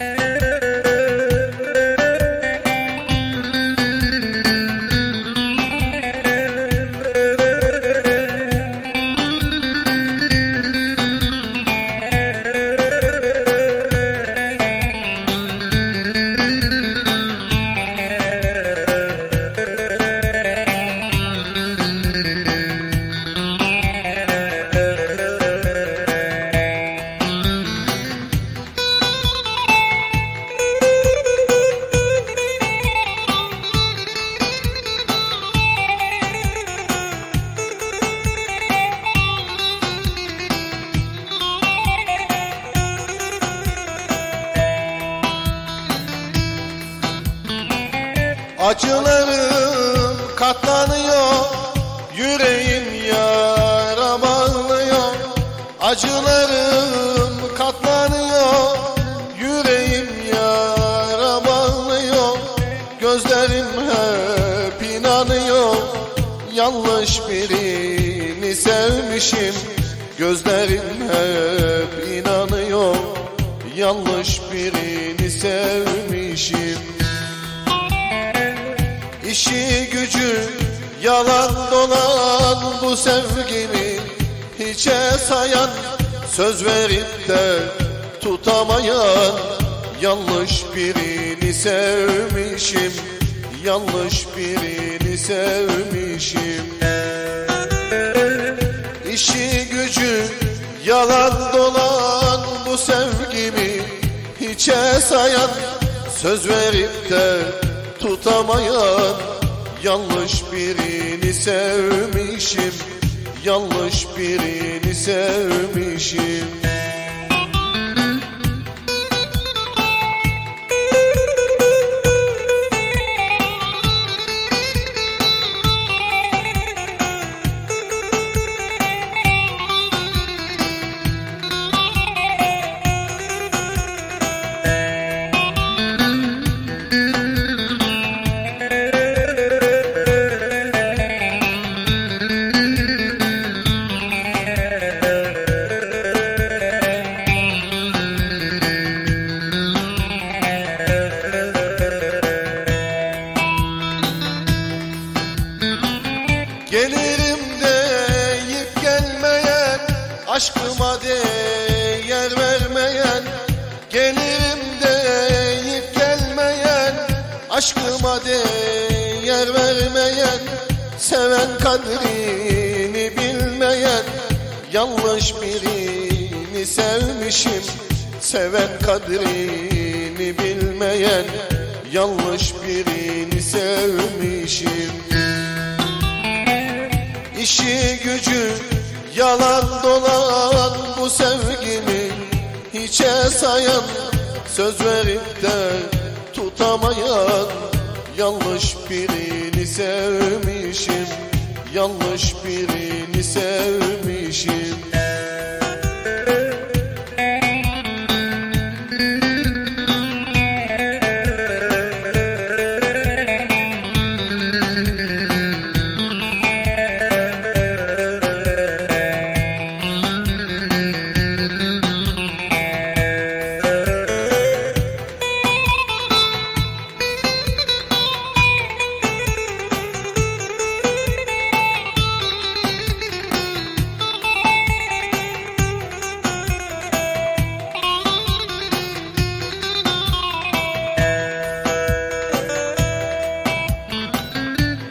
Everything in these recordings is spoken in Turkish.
Bye. Acılarım katlanıyor Yüreğim yara bağlıyor. Acılarım katlanıyor Yüreğim yara bağlıyor. Gözlerim hep inanıyor Yanlış birini sevmişim. Gözlerim hep inanıyor Yanlış birini sevmişim İşi gücü yalan dolan bu sevgimi Hiçe sayan söz verip de tutamayan. Yanlış birini sevmişim Yanlış birini sevmişim. İşi gücü yalan dolan bu sevgimi Hiçe sayan söz verip de tutamayan Yanlış birini sevmişim. Yanlış birini sevmişim gelmeyen Aşkıma değer vermeyen Gelirim deyip gelmeyen Aşkıma değer vermeyen Seven kadrini bilmeyen Yanlış birini sevmişim Seven kadrini bilmeyen Yanlış birini sevmişim. İşi gücü yalan dolan bu sevgimi Hiçe sayan söz verip de tutamayan. Yanlış birini sevmişim Yanlış birini sevmişim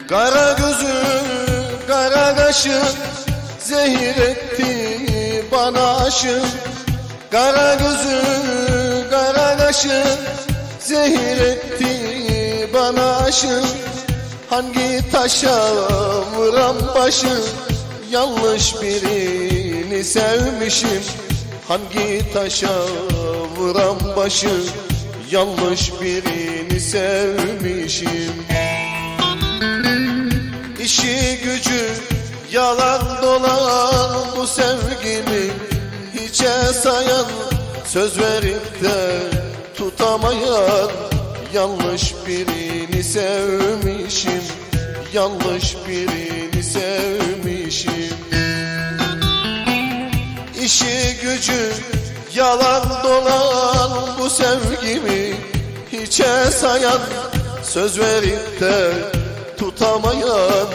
Kara gözü, kara kaşı Zehir etti bana aşık Kara gözü, kara kaşı Zehir etti bana aşık Hangi taşa vuran başı Yanlış birini sevmişim. Hangi taşa vuran başı Yanlış birini sevmişim sayan söz verip de tutamayan. Yanlış birini sevmişim Yanlış birini sevmişim. İşi gücü Yalan dolan bu sevgimi Hiçe sayan. Söz verip de tutamayan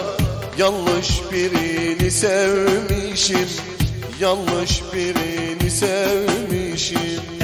Yanlış birini sevmişim Yanlış birini sevmişim